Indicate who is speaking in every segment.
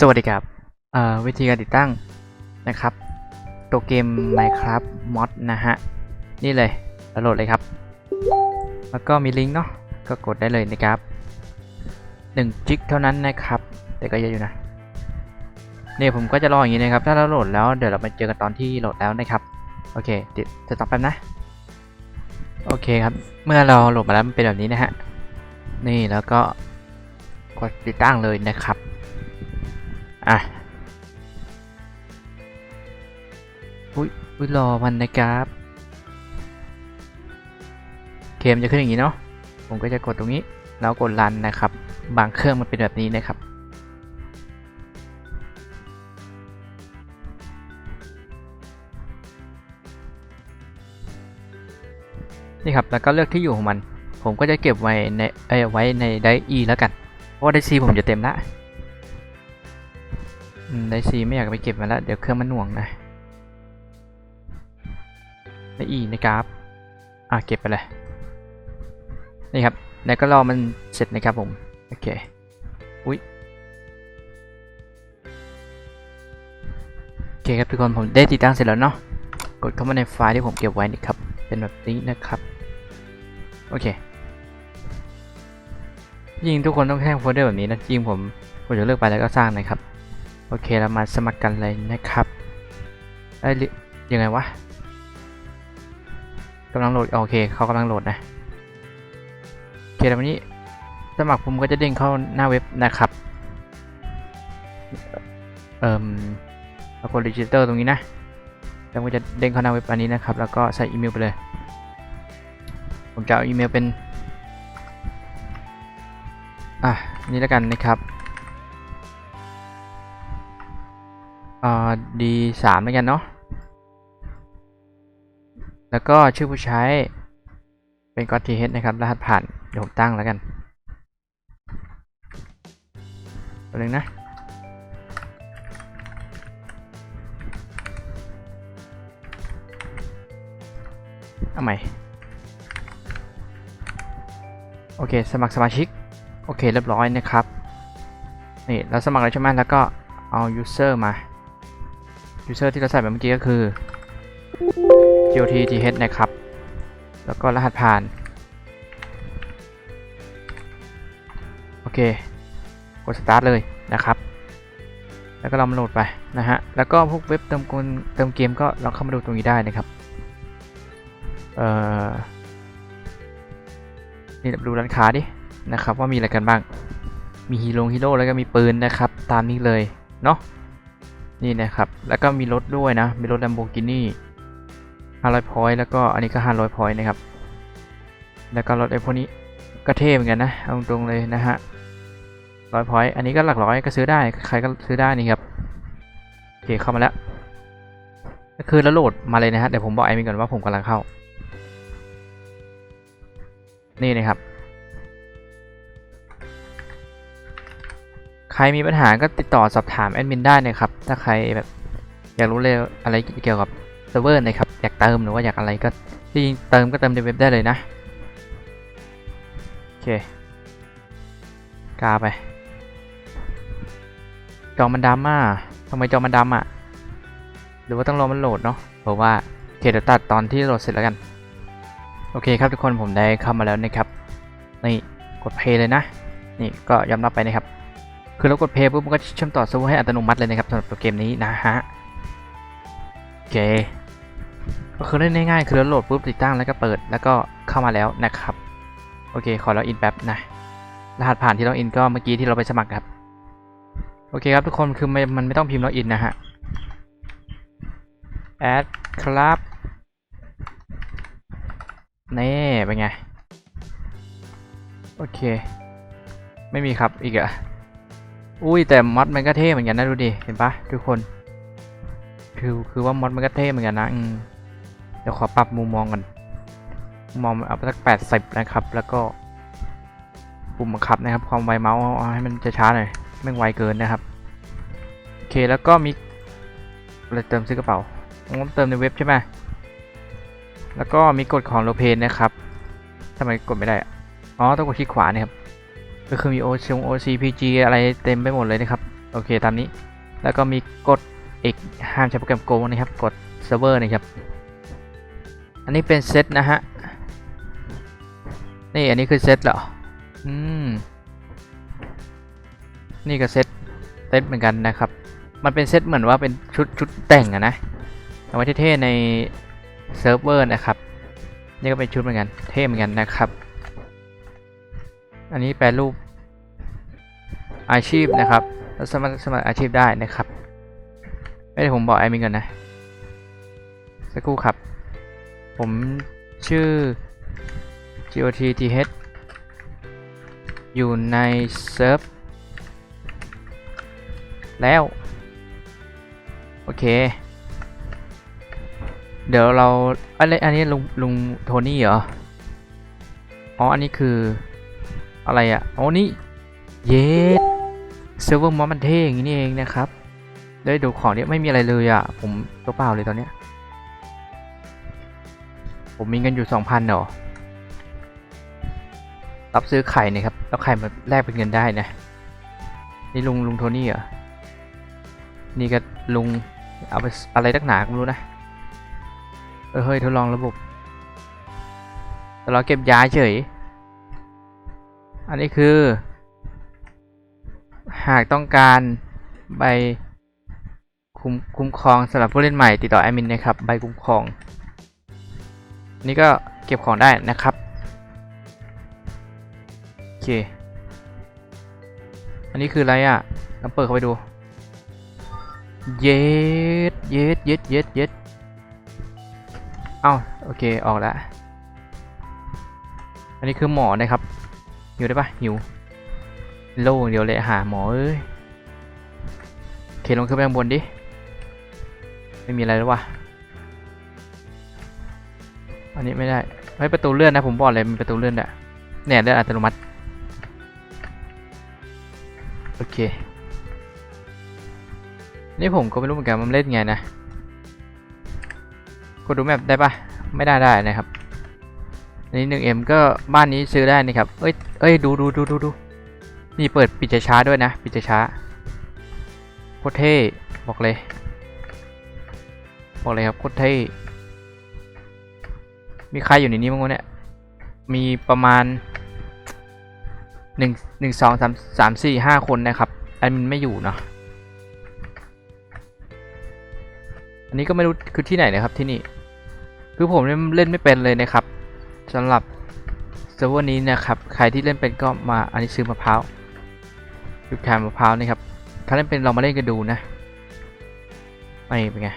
Speaker 1: สวัสดีครับวิธีการติดตั้งนะครับ ตัวเกม Minecraft Mod นะฮะ นี่เลยดาวน์โหลดเลยครับ แล้วก็มีลิงก์เนาะก็กดได้เลยนะครับ1จิกเท่านั้นนะครับ แต่ก็เยอะอยู่นะเนี่ยผมก็จะรออย่างนี้นะครับ ถ้าเราโหลดแล้วเดี๋ยวเรามาเจอกันตอนที่โหลดแล้วนะครับ โอเคติดจะต้องแป๊บนะ โอเคครับ เมื่อเราโหลดมาแล้วมันเป็นแบบนี้นะฮะ นี่แล้วก็กดติดตั้งเลยนะครับ อะอุ้ยอุ้ยรอมันนะครับ เกมจะขึ้นอย่างนี้เนาะ ผมก็จะกดตรงนี้ แล้วกดรันนะครับ บางเครื่องมันเป็นแบบนี้นะครับ นี่ครับ แล้วก็เลือกที่อยู่ของมัน ผมก็จะเก็บไว้ในเอ้ไว้ในไดอีแล้วกัน เพราะว่าไดซีผมจะเต็มละ ไดซีไม่อยากไปเก็บมาแล้ว เดี๋ยวเครื่องมันหน่วงนะได้อีนะครับอะเก็บไปเลย นี่ครับ แล้วก็รอมันเสร็จนะครับผม โอเค อุ้ยโอเคครับทุกคนผมได้ติดตั้งเสร็จแล้วเนาะ กดเข้ามาในไฟล์ที่ผมเก็บไว้นี่ครับ เป็นแบบนี้นะครับ โอเคยิงทุกคนต้องแท่งโฟลเดอร์แบบนี้นะยิงผมผมจะเลือกไปแล้วก็สร้างนะครับ โอเคเรามาสมัครกันเลยนะครับเอ้ยยังไงวะกำลังโหลดโอเคเขากำลังโหลดนะโอเคแล้ววันนี้สมัครผมก็จะเด้งเข้าหน้าเว็บนะครับเอ่มแล้วกดรีจิสเตอร์ตรงนี้นะแล้วก็จะเด้งเข้าหน้าเว็บอันนี้นะครับ แล้วก็ใส่อีเมลไปเลย ผมจะเอาอีเมลเป็น อะนี่แล้วกันนะครับ อ่า D3 แล้วกันเนาะ แล้วก็ชื่อผู้ใช้เป็นกอทีเฮดนะครับ รหัสผ่าน เดี๋ยวผมตั้งแล้วกันตัวนึงนะ เอาใหม่ โอเค สมัครสมาชิก โอเค เรียบร้อยนะครับ นี่ เราสมัครแล้วใช่ไหมแล้วก็เอา user มา user ที่เราใส่ไปเมื่อกี้ก็คือ GOTTH นะครับ แล้วก็รหัสผ่าน โอเค กด start เลยนะครับ แล้วก็เรามาโหลดไปนะฮะ แล้วก็พวกเว็บเติมกลเติมเกมก็ลองเข้ามาดูตรงนี้ได้นะครับเอ่อนี่ดูร้านค้าดินะครับว่ามีอะไรกันบ้าง มีฮีโร่ฮีโร่แล้วก็มีปืนนะครับ ตามนี้เลยเนาะ นี่นะครับ แล้วก็มีรถด้วยนะ มีรถ Lamborghini 500 point แล้วก็อันนี้ก็ 500 point นะครับ แล้วก็รถไอ้พวกนี้ก็เท่เหมือนกันนะ เอาตรงๆเลยนะฮะ100 point อันนี้ก็หลักร้อยก็ซื้อได้ ใครก็ซื้อได้นี่ครับ โอเคเข้ามาแล้ว ก็คือแล้วโหลดมาเลยนะฮะ เดี๋ยวผมบอกไอ้มินก่อนว่าผมกำลังเข้า นี่นะครับ ใครมีปัญหาก็ติดต่อสอบถามแอดมินได้นะครับ ถ้าใครแบบอยากรู้เลยอะไรเกี่ยวกับเซิร์ฟเวอร์นะครับ อยากเติมหรือว่าอยากอะไรก็จริงเติมก็เติมในเว็บได้เลยนะ โอเคกาไป จอมันดำอะทำไมจอมันดำอะ หรือว่าต้องรอมันโหลดเนาะเพราะว่าโอเคเดี๋ยวตัดตอนที่โหลดเสร็จแล้วกัน โอเคครับทุกคนผมได้เข้ามาแล้วนะครับ นี่กดเพย์เลยนะ นี่ก็ยอมรับไปนะครับ คือเรากดเพย์ปุ๊บมันก็เชื่อมต่อเซิร์ฟเวอร์ให้อัตโนมัติเลยนะครับสำหรับตัวเกมนี้นะฮะโอเคก็คือเล่นง่ายๆคือเราโหลดปุ๊บติดตั้งแล้วก็เปิดแล้วก็เข้ามาแล้วนะครับโอเคขอล็อกอินแป๊บนะรหัสผ่านที่ล็อกอินก็เมื่อกี้ที่เราไปสมัครครับโอเคครับทุกคนคือม,มันไม่ต้องพิมพ์ล็อกอินนะฮะแอดครับนี่เป็นไง โอเค ไม่มีครับอีกอะ อุ้ยแต่มอดมันก็เท่เหมือนกันนะดูดิ เห็นปะทุกคน คือคือว่ามอดมันก็เท่เหมือนกันนะเดี๋ยวขอปรับมุมมองกันมองเอาไปสักแปดสิบนะครับ แล้วก็ปุ่มบังคับนะครับ ความไวเมาส์เอาให้มันจะช้าหน่อยไม่ไวเกินนะครับ โอเคแล้วก็มีอะไรเติมซื้อกระเป๋าเติมในเว็บใช่ไหมแล้วก็มีกฎของโลเพนนะครับทำไมกดไม่ได้อะอ๋อ ต้องกดคลิกขวาเนี่ยครับ ก็คือมีโอชง OCPG อะไรเต็มไปหมดเลยนะครับ โอเคตามนี้ แล้วก็มีกฎอีกห้ามใช้โปรแกรมโกงนะครับกดเซิร์ฟเวอร์นะครับ อันนี้เป็นเซตนะฮะ นี่อันนี้คือเซตเหรอ อืม นี่ก็เซตเซตเหมือนกันนะครับ มันเป็นเซตเหมือนว่าเป็นชุดชุดแต่งอะนะ เอาไว้เท่ๆในเซิร์ฟเวอร์นะครับ นี่ก็เป็นชุดเหมือนกัน เท่เหมือนกันนะครับ อันนี้แปลรูปอาชีพนะครับแล้วสมัครสมัครอาชีพได้นะครับ ไม่ได้ผมบอกแอดมินก่อนนะ สักครู่ครับ ผมชื่อ GOTTH อยู่ในเซิร์ฟแล้ว โอเค เดี๋ยวเราอะไรอันนี้ลุงลุงโทนี่เหรอ อ๋อ อันนี้คือ อะไรอะ่ะอ๋อนี่เยสเซิร์ฟเวอร์มอมันเท่อย่างนี้นี่เองนะครับได้ดูของเนี่ยไม่มีอะไรเลยอะ่ะ ผมตัวเปล่าเลยตอนเนี้ย ผมมีเงินอยู่สองพันเหรอรับซื้อไข่นะครับแล้วไข่มาแลกเป็นเงินได้นะนี่ลุงลุงโทนี่เหรอนี่ก็ลุงเอาไปอะไรตักหนาก็ไม่รู้นะเออเฮ้ยทดลองระบบแต่เราเก็บยาเฉย อันนี้คือ หากต้องการใบคุ้มคุ้มครองสำหรับผู้เล่นใหม่ติดต่อแอดมินนะครับ ใบคุ้มครอง นี่ก็เก็บของได้นะครับ โอเค อันนี้คืออะไรอะเราเปิดเข้าไปดู เย็ดเย็ดเย็ดเย็ดเย็ดเอ้า โอเค ออกแล้ว อันนี้คือหมอนะครับ หิวได้ปะหิวโล่งเดียวเลยหาหมอเอ้ยโอเคลงขึ้นไปข้างบนดิ ไม่มีอะไรแล้ววะอันนี้ไม่ได้ไม่ประตูเลื่อนนะผมบอกเลยมีประตูเลื่อนอะเนี่ยเลื่อนอัตโนมัติโอเค นี่ผมก็ไม่รู้เหมือนกันมันเล่นไงนะ กดดูแมปได้ปะไม่ได้ได้นะครับ อันนี้หนึ่งเอ็มก็บ้านนี้ซื้อได้นี่ครับ เอ้ย เอ้ย ดูดูดูดูดูนี่เปิดปิดช้าด้วยนะ ปิดช้าโคตรเท่บอกเลย บอกเลยครับโคตรเท่มีใครอยู่ในนี้บ้างวะเนี่ย มีประมาณหนึ่งหนึ่งสองสามสามสี่ห้าคนนะครับแอดมินไม่อยู่เนาะอันนี้ก็ไม่รู้คือที่ไหนนะครับที่นี่ คือผมเล่นไม่เป็นเลยนะครับ สำหรับเซิร์ฟเวอร์นี้นะครับ ใครที่เล่นเป็นก็มาอันนี้ซื้อมะพร้าวยุคแคมมะพร้าวนี่ครับ ถ้าเล่นเป็นเรามาเล่นกันดูนะไม่เป็นไง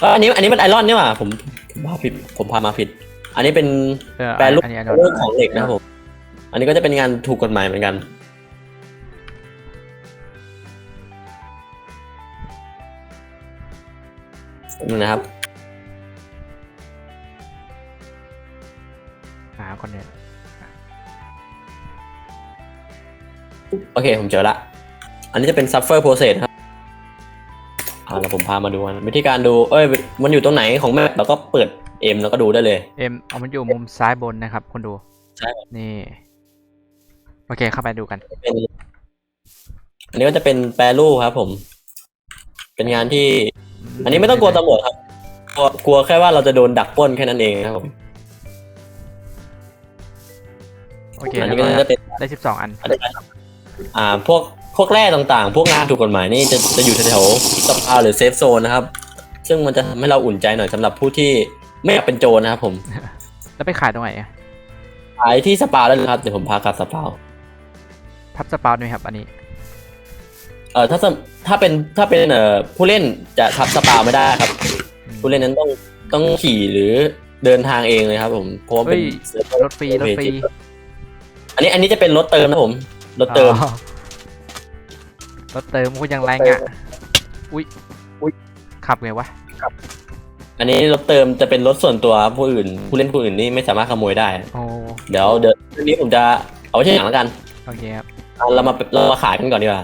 Speaker 2: เอออันนี้อันนี้มันไอรอนนี่หว่าผมผมพาผิดผมพามาผิด อันนี้เป็น
Speaker 1: เออ
Speaker 2: แปรรูป
Speaker 1: อันนี้อัน
Speaker 2: เรื่อง
Speaker 1: นี้
Speaker 2: ของเหล็กนะครับผม อันนี้ก็จะเป็นงานถูกกฎหมายเหมือนกันนี่นะครับ
Speaker 1: หาก่อนเนี่ย
Speaker 2: โอเคผมเจอละ อันนี้จะเป็น suffer process นะครับอ่าแล้วผมพามาดูกันวิธีการดู เอ้ย มันอยู่ตรงไหนของแมปแล้วก็เปิดเอ็มแล้วก็ดูได้เลย
Speaker 1: เอ็มเอามันอยู่มุมซ้ายบนนะครับคนดู
Speaker 2: ใช่
Speaker 1: นี่ โอเคเข้าไปดูกัน
Speaker 2: เป็นอันนี้ก็จะเป็นแปรรูปครับ ผม เป็นงานที่ อันนี้ไม่ต้องกลัวตำรวจครับ กลัวกลัวแค่ว่าเราจะโดนดักปล้นแค่นั้นเองนะครับผม
Speaker 1: เค
Speaker 2: อัน
Speaker 1: แล้
Speaker 2: นี้
Speaker 1: ว
Speaker 2: ก็
Speaker 1: ก็
Speaker 2: จะเป็น
Speaker 1: ได้สิบสองอัน
Speaker 2: อันนี้อ่าพวกพวกแร่ต่างๆ พวกงานถูกกฎหมายนี่จะจะอยู่แถวๆสปาหรือเซฟโซนนะครับ ซึ่งมันจะทำให้เราอุ่นใจหน่อยสำหรับผู้ที่ไม่อยากเป็นโจรนะครับผม
Speaker 1: แล้วไปขายตรงไหนอะ
Speaker 2: ขายที่สปาแล้วนะครับเดี๋ยวผมพากลับสปา
Speaker 1: ทับสปาวด้วยครับ อันนี้
Speaker 2: เอ่อถ้าสมถ้าเป็นถ้าเป็นเอ่อผู้เล่นจะทับสปาไม่ได้ครับ
Speaker 1: อืม
Speaker 2: ผู้เล่นนั้นต้องต้องขี่หรือเดินทางเองเลยครับ ผมเพราะว่าเป็น
Speaker 1: เฮ้ย
Speaker 2: เซิร์ฟเวอร์
Speaker 1: รถฟรีรถฟรี
Speaker 2: อันนี้อันนี้จะเป็นรถเติมนะผมรถเติม
Speaker 1: อ๋อรถเติมก็ยังแรงอะ อุ้ย
Speaker 2: อุ๊ย
Speaker 1: ขับไงวะ
Speaker 2: อันนี้รถเติมจะเป็นรถส่วนตัวครับผู้อื่น ผู้เล่นผู้อื่นนี่ไม่สามารถขโมยได้
Speaker 1: โอ้
Speaker 2: เดี๋ยวเดี๋ยวทีนี้ผมจะเอาไว้ที่หลังแล้วกัน
Speaker 1: โอเคครับ
Speaker 2: อะเรามาเรามาขายกันก่อนดีกว่า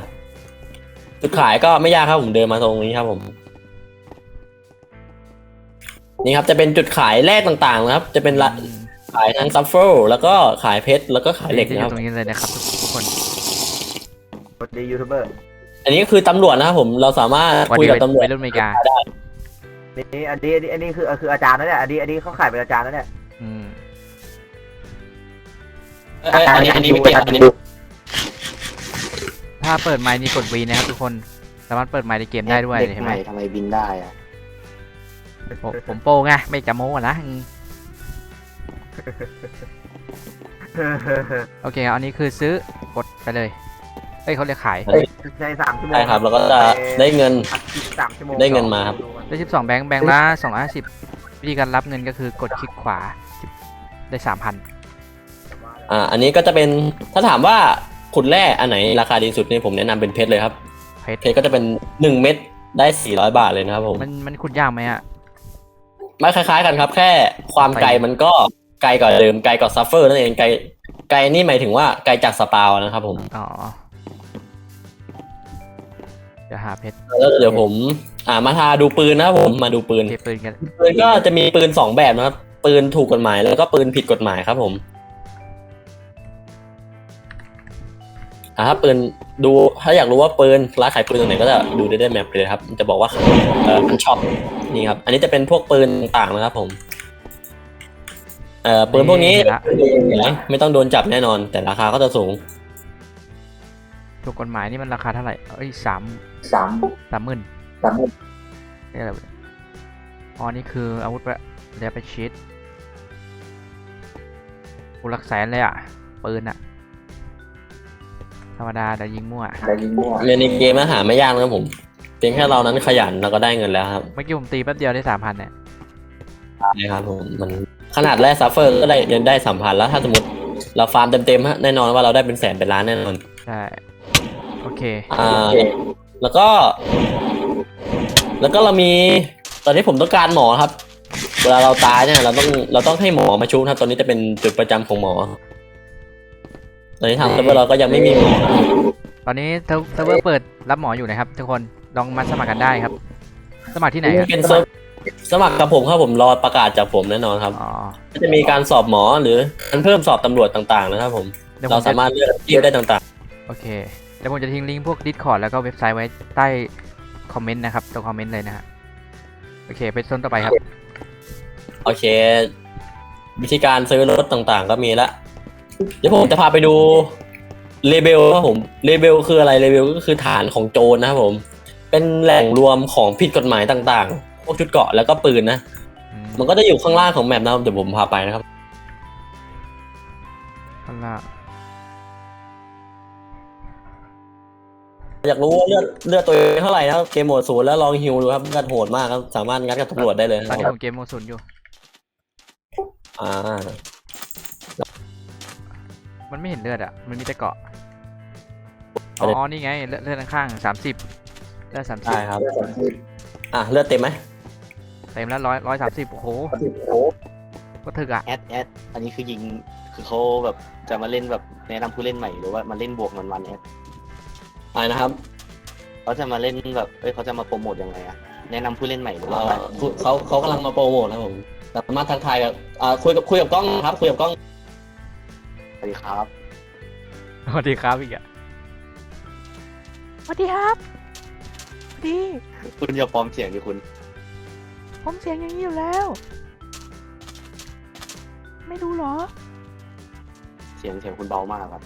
Speaker 2: จุดขายก็ไม่ยากครับผมเดินมาตรงนี้ครับผม นี่ครับจะเป็นจุดขายแรกต่างๆนะครับ จะเป็นละ
Speaker 1: อืม
Speaker 2: ขายทั้งซัฟเฟิลแล้วก็ขายเพชรแล้วก็ขายเหล็ก
Speaker 1: จะอ
Speaker 2: นะค
Speaker 1: ยู่
Speaker 2: รับ
Speaker 1: ตรงนี้เลยนะครับทุกทุกคน
Speaker 3: สวัสดียูทูบเบอร์
Speaker 2: อันนี้ก็คือตำรวจนะครับผมเราสามารถ
Speaker 1: วัน
Speaker 2: คุย
Speaker 1: นี้
Speaker 2: กับตำรวจ
Speaker 1: ไปรุ่นอเมริกา
Speaker 3: นี่อันนี้อันนี้อันนี้คือคืออาจารย์นะเนี่ยอันนี้อันนี้เขาขายเป็นอาจารย์นะเนี่ย
Speaker 1: อืม
Speaker 2: เอ้ยอันนี้อันนี้ไม่เกี่ยวอันนี้
Speaker 1: ถ้าเปิดไมค์นี่กด V นะครับทุกคนสามารถเปิดไมค์ในเกมได้ด้วย
Speaker 4: เด็ก
Speaker 1: เห็น
Speaker 4: ให
Speaker 1: ไหม
Speaker 4: ม่ทำไมบินได้อะ
Speaker 1: ผมผมโป้ไงไม่จะโม้อะนะอืม โอเคครับอันนี้คือซื้อกดไปเลยเอ้ยเขาเรียกขาย
Speaker 3: ใช้สามชั่วโมง
Speaker 2: ใช่ครับ แล้วก็จะได้เงิน
Speaker 3: สามชั่วโมง
Speaker 2: ได้เงินมาครับ
Speaker 1: ได้สิบสองแบงค์แบงค์ละสองร้อยห้าสิบวิธีการรับเงินก็คือกดคลิกขวาได้สามพัน
Speaker 2: อ่า อันนี้ก็จะเป็นถ้าถามว่าขุดแร่อันไหนราคาดีสุดนี่ผมแนะนำเป็นเพชรเลยครับ
Speaker 1: เพชร
Speaker 2: เพชรก็จะเป็นหนึ่งเม็ดได้สี่ร้อยบาทเลยนะครับผม
Speaker 1: มันมันขุดยากไหมอะ
Speaker 2: ไม่คล้ายๆกันครับ แค่ความไกลมันก็ ไกลกว่าเดิมไกลกว่าซัฟเฟอร์นั่นเองไกลไกลนี่หมายถึงว่าไกลจากสปาวนะครับผม
Speaker 1: อ๋อเดี๋ยวหาเพชร
Speaker 2: แล้วเดี๋ยวผม อ่ามาทาดูปืนนะครับผมมาดูปืน
Speaker 1: เก็บปืนกัน
Speaker 2: ปืนก็จะมีปืนสองแบบนะครับ ปืนถูกกฎหมายแล้วก็ปืนผิดกฎหมายครับผมอ่าถ้าปืนดูถ้าอยากรู้ว่าปืนร้านขายปืนตรงไหนก็จะดูได้ในแมปเลยครับมันจะบอกว่าเออมันช็อปนี่ครับ อันนี้จะเป็นพวกปืนต่างๆนะครับผม เอ่อปืนพวกนี้
Speaker 1: เห็นละ
Speaker 2: ไม่ต้องโดนจับแน่นอน แต่ราคาก็จะสูง
Speaker 1: ถูกกฎหมายนี่มันราคาเท่าไหร่เอ้ยสาม
Speaker 4: สาม
Speaker 1: สามหมื่น
Speaker 4: สามหมื่น
Speaker 1: นี่อะไรวะอ๋อนี่คืออาวุธประเรียกไปชีตกูหลักแสนเลยอะ ปืนอะ ธรรมดาแต่ยิงมั่ว
Speaker 4: ได้ยิงมั่ว
Speaker 2: เรียนในเกมนะหาไม่ยากนะครับผมเพียงแค่เรานั้นขยันเราก็ได้เงินแล้วครับ
Speaker 1: เมื่อกี้ผมตีแป๊บเดียวได้สามพันเนี่ย
Speaker 2: นะครับผมมัน ขนาดแรกซัฟเฟอร์ก็ได้ยังได้สัมพันธ์แล้วถ้าสมมติเราฟาร์มเต็มๆฮะแน่นอนว่าเราได้เป็นแสนเป็นล้านแน่นอน
Speaker 1: ใช่โอเค
Speaker 2: อ่าแล้วก็ แล้วก็เรามี ตอนนี้ผมต้องการหมอครับ เวลาเราตายเนี่ย เราต้องเราต้องให้หมอมาชุบครับตอนนี้จะเป็นจุดประจำของหมอ ตอนนี้ทางเซิร์ฟเวอร์เราก็ยังไม่มีหมอนะครับ
Speaker 1: ตอนนี้เซิร์ฟเซิร์ฟเวอร์เปิดรับหมออยู่นะครับ ทุกคนลองมาสมัครกันได้ครับ สมัครที่ไหนครับ
Speaker 2: เป็นเซิร์ฟ สมัครกับผมครับผมรอประกาศจากผมแน่นอนครับ
Speaker 1: อ๋อ
Speaker 2: ก็จะมีการสอบหมอหรือการเพิ่มสอบตำรวจต่างๆนะครับผม
Speaker 1: เดี๋ยวผ
Speaker 2: เรา
Speaker 1: ม
Speaker 2: สา
Speaker 1: จะ
Speaker 2: มารถเลือกที่ได้ต่าง
Speaker 1: โอเคเดี๋ยวผมจะทิ้งลิงก์พวก Discord แล้วก็เว็บไซต์ไว้ใต้คอมเมนต์นะครับตรงคอมเมนต์เลยนะฮะโอเคไปต้นต่อไปครับ
Speaker 2: ๆ โอเค วิธีการซื้อรถต่างๆ ก็มีละ เดี๋ยวผมจะพาไปดูเลเบลครับผมเลเบลคืออะไรเลเบลก็คือฐานของโจรนะครับผม เป็นแหล่งรวมของผิดกฎหมายต่างๆ พวกชุดเกราะแล้วก็ปืนนะ
Speaker 1: อืม
Speaker 2: มันก็จะอยู่ข้างล่างของแมปนะครับ เดี๋ยวผมพาไปนะครับ
Speaker 1: ข้างล่าง
Speaker 2: อยากรู้ว่าเลือดเลือดตัวเองเท่าไหร่นะครับ เกมโหมดศูนย์แล้วลองฮิวดูครับงัดโหดมากครับ สามารถงัดกับตำรวจได้เลย
Speaker 1: ต
Speaker 2: นะ
Speaker 1: อนนี้
Speaker 2: ค
Speaker 1: ผ
Speaker 2: รับ
Speaker 1: มเกมโมซุนอยู่
Speaker 2: อ่า
Speaker 1: มันไม่เห็นเลือดอะ มันมีแต่เกาะ อ๋อ นี่ไง เลือดเลือดข้างสามสิบเลือดสามสิบ
Speaker 2: ใช่ครับ อะเลือดเต็มไหม
Speaker 1: เต็มแล้วร้อยร้อยสามสิบโอ้โห
Speaker 4: โอ้
Speaker 1: ก็ถึกอะ
Speaker 4: แอดแอดอันนี้คือยิงคือเขาแบบจะมาเล่นแบบแนะนำผู้เล่นใหม่หรือว่ามาเล่นบวกมันวันๆแอด
Speaker 2: อะไรนะครับ
Speaker 4: เขาจะมาเล่นแบบเอ้ยเขาจะมาโปรโมทยังไงอะแนะนำผู้เล่นใหม่หรือ
Speaker 2: เอ่
Speaker 4: ว่า
Speaker 2: อคุเขาเขากำลังมาโปรโมทนะครับผมสามารถทักทายกับอ่าคุยกับคุยกับกล้องครับคุยกับกล้อง
Speaker 4: สวัสดีครับ
Speaker 1: สวัสดีครับอีกอะสวัสดีครับสวัสดี
Speaker 4: คุณอย่าปลอมเสียงดิคุณ
Speaker 1: ผมเสียงอย่างนี้อยู่แล้ว ไม่รู้เหรอ
Speaker 4: เสียงเสียงคุณเบามากครับ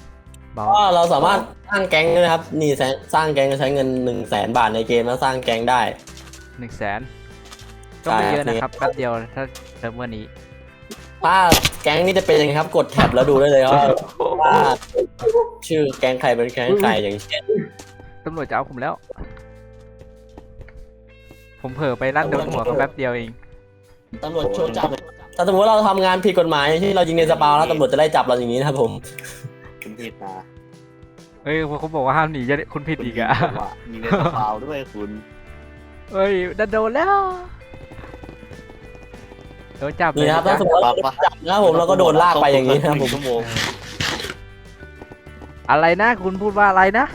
Speaker 1: เบา
Speaker 2: ก็เราสามารถสร้างแก๊งด้วยนะครับ นี่แสนสร้างแก๊งจะใช้เงินหนึ่งแสนบาทในเกมแล้วสร้างแก๊งได้
Speaker 1: หนึ่งแสนก็ไม่
Speaker 2: ใช่
Speaker 1: เยอะ
Speaker 2: ครับ
Speaker 1: นะครับแป๊บเดียวถ้าเซิร์ฟเวอร์นี้
Speaker 2: ถ้าแก๊งนี้จะเป็นยังไงครับ กดแท็บแล้วดูได้เลยว่าว่าชื่อแก๊งใครเป็นแก๊งใครอย่างเช่น
Speaker 1: ตำรวจจะเอาผมแล้ว ผมเผลอไปลั่นโดนหัวเขาแป๊บเดียวเอง
Speaker 2: ตำรวจช่วยจับถ้าสมมติว่าเราทำงานผิดกฎหมายที่เรายิงในสปาวแล้วตำรวจจะไล่จับเราอย่างนี้นะครับผม
Speaker 4: คุณผิดนะ
Speaker 1: เอ้ยเขาบอกว่าห้ามหนีจะได้คุณผิดอีกอะ
Speaker 4: ว่ายิงในสปาวด้วยคุณ
Speaker 1: เอ้ยดันโดนแล้วโดนจับเล
Speaker 2: นี่
Speaker 1: ย
Speaker 2: นะครับถ้าสมมติว่าเราจับนะครับผมเราก็โดนลากไปอย่างนี้นะครับผม
Speaker 4: ชั่วโมง
Speaker 1: อะไรนะคุณพูดว่าอะไรนะ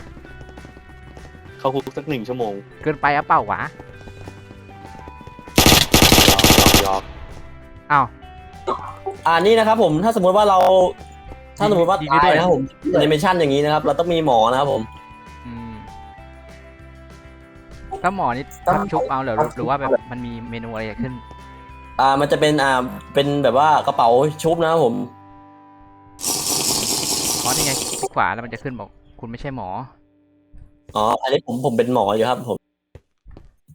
Speaker 4: เข้าคุกสักหนึ่งชั่วโมง
Speaker 1: เกินไปอะเปล่าวะ
Speaker 4: ยอม
Speaker 1: อ้าว
Speaker 2: อ่านี่นะครับผมถ้าสมมติว่าเรา ถ้าสมมติว่า
Speaker 1: ยิงได้
Speaker 2: ตาย
Speaker 1: ด้วย
Speaker 2: นะครับผมแอนิเมชันอย่างนี้นะครับ เราต้องมีหมอนะครับผม
Speaker 1: อืมแล้วหมอนี่ทำชุบเอาเหรอหรือหรือว่าแบบมันมีเมนูอะไรขึ้น
Speaker 2: อ่ามันจะเป็นอ่าเป็นแบบว่ากระเป๋าชุบนะครับผม
Speaker 1: อ๋อนี่ไงคลิกขวาแล้วมันจะขึ้นบอก คุณไม่ใช่หมอ
Speaker 2: อ๋อ อันนี้ผมผมเป็นหมออยู่ครับผม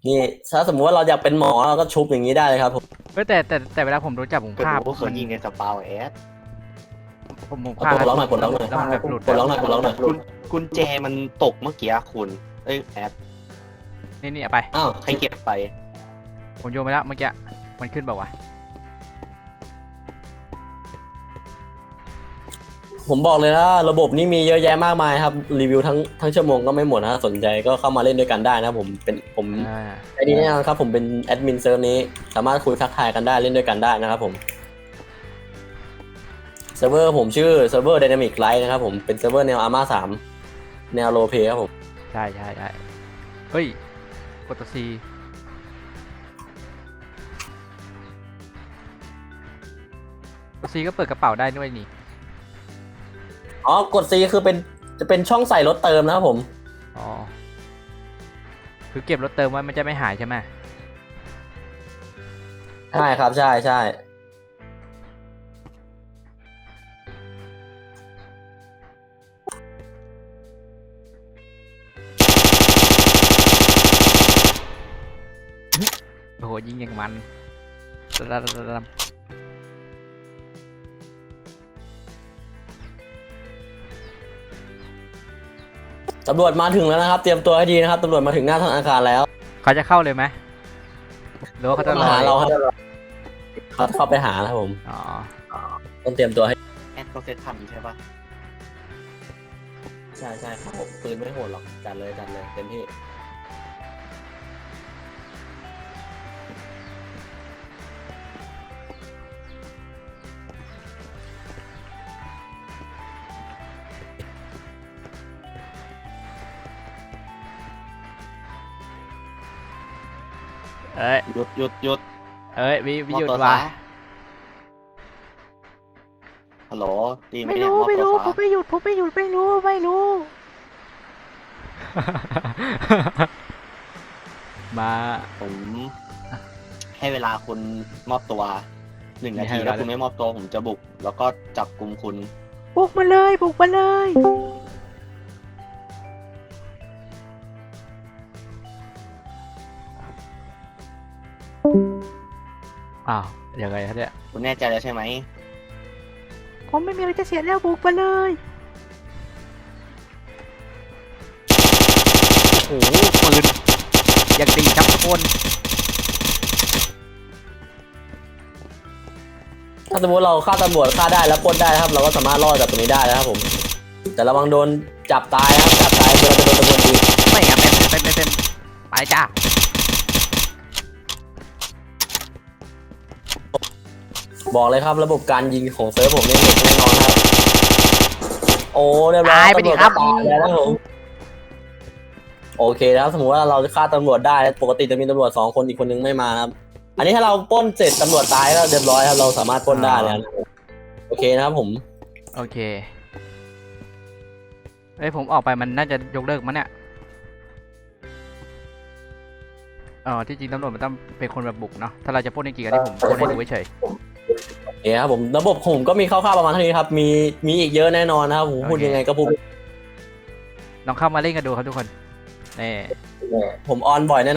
Speaker 2: นี่ถ้าสมมติว่าเราอยากเป็นหมอเราก็ชุบอย่างนี้ได้เลยครับผม
Speaker 1: เฮ้ยแต่แต่แต่เวลาผมโดนจับผม
Speaker 4: ก็
Speaker 1: ภาพ
Speaker 4: รู้ว่าเขา
Speaker 1: มัน
Speaker 4: ยิงในสปาวแอด
Speaker 1: ผมผม
Speaker 2: เอา
Speaker 1: ภาพ
Speaker 2: ปลดล็อกหน่อยปลดล็อกหน่อย
Speaker 1: แล้วมันแบบหลุด
Speaker 2: ปลดล็อกหน่อยปลดล็อกหน่อย
Speaker 4: คุณกุญแจมันตกเมื่อกี้อะคุณ เอ้ยแอด
Speaker 1: นี่นี่เอาไป
Speaker 2: อ้าว
Speaker 4: ใครเก็บไป
Speaker 1: ผมโยนไปแล้วเมื่อกี้มันขึ้นแบบว่าวะ
Speaker 2: ผมบอกเลยนะระบบนี้มีเยอะแยะมากมายครับ รีวิวทั้งทั้งชั่วโมงก็ไม่หมดนะสนใจก็เข้ามาเล่นด้วยกันได้นะผมเป็นผม
Speaker 1: อ่า
Speaker 2: ไอ้นี่แน่นอนครับผมเป็นแอดมินเซิร์ฟนี้ สามารถคุยทักทายกันได้เล่นด้วยกันได้นะครับผมเซิร์ฟเวอร์ผมชื่อเซิร์ฟเวอร์ Dynamic Light นะครับผมเป็นเซิร์ฟเวอร์แนว ARMA 3 แนวโรเพครับผม
Speaker 1: ใช่ใช่ใช่เฮ้ยกดตัวซีตัวซีก็เปิดกระเป๋าได้ด้วยนี่
Speaker 2: อ๋อกด C คือเป็นจะเป็นช่องใส่รถเติมนะครับผม
Speaker 1: อ๋อ คือเก็บรถเติมไว้มันจะไม่หายใช่ไหม
Speaker 2: ใช่ครับใช่ใช่
Speaker 1: โอ้โหยิงอย่างมัน
Speaker 2: ตำรวจมาถึงแล้วนะครับ เตรียมตัวให้ดีนะครับตำรวจมาถึงหน้าธนาคารแล้ว
Speaker 1: เขาจะเข้าเลยไหมหรือว่าเขาจะร
Speaker 2: มา
Speaker 1: อ
Speaker 2: หาเราครับเขาเข้าไปหานะครับผม
Speaker 1: อ๋อ
Speaker 2: ต้องเตรียมตัวให้
Speaker 4: แอดเขาเซตทันใช่ปะ
Speaker 2: ใช่ใช่ครับผมปืนไม่โหดหรอกจัดเลยจัดเลยเต็มที่
Speaker 1: เอ้ย
Speaker 4: หยุดหยุดหยุด
Speaker 1: เอ้ยวิวิหยุด
Speaker 4: มอบตัว
Speaker 1: ว่ะ
Speaker 4: ซะฮัลโหลดีไหม
Speaker 1: ไม่
Speaker 4: เนี่ย
Speaker 1: รู้
Speaker 4: มอบ
Speaker 1: ไม่
Speaker 4: ตัว
Speaker 1: รู้
Speaker 4: ซะ
Speaker 1: ผมไม่หยุดผมไม่หยุดไม่รู้ไม่รู้ มา
Speaker 4: ผมให้เวลาคุณมอบตัวหนึ่ง
Speaker 1: ไม่
Speaker 4: นา
Speaker 1: ให้
Speaker 4: ที
Speaker 1: เวลา
Speaker 4: ถ้าคุณไม่มอบตัวผมจะบุก แล้วก็จับกลุ่มคุณ
Speaker 1: บุกมาเลยบุกมาเลย อ้าวยังไงฮะเนี่ย
Speaker 4: คุณแน่ใจแล้วใช่ไหม
Speaker 1: ผมไม่มีอะไรจะเสียแล้วบุกมาเลย โอ้โหปืนอย่างดีครับทุกคน
Speaker 2: ถ้าสมมติเราฆ่าตำรวจฆ่าได้แล้วปล้นได้นะครับ เราก็สามารถรอดจากตรงนี้ได้นะครับผม แต่ระวังโดนจับตายนะครับจับตายเดี๋ยวเราจะโดนตำรวจยิง
Speaker 1: ไม่ครับเต็มเต็มเต็มเต็มไปจ้า
Speaker 2: บอกเลยครับระบบการยิงของเซิร์ฟผมเนี่ยเด็ดแน่นอนครับ โอ้เรียบร้อย
Speaker 1: ตายไปดิครับ
Speaker 2: ตำวจก็ตายแล้วนะครับผม โอเคนะครับสมมติว่าเราจะฆ่าตำรวจได้ ปกติจะมีตำรวจสองคนอีกคนนึงไม่มานะครับ อันนี้ถ้าเราปล้นเสร็จตำรวจตายก็เรียบร้อยครับ เราสามารถปล้นได้แล้วนะครับโอเคนะครับผม
Speaker 1: โอเคเอ้ยผมออกไปมันน่าจะยกเลิกมั้งเนี่ยอ๋อที่จริงตำรวจมันต้องเป็นคนแบบบุกเนาะถ้าเราจะปล้นจริงๆอันนี้ผมปล้นให้ดูเฉย
Speaker 2: โอเคครับผมระบบของผมก็มีคร่าวๆประมาณเท่านี้ครับ มีมีอีกเยอะแน่นอนนะครับผมพูดยังไงก็พูด
Speaker 1: ลองเข้ามาเล่นกันดูครับทุกคนนี่
Speaker 2: ผมออนบ่อยแน่นอน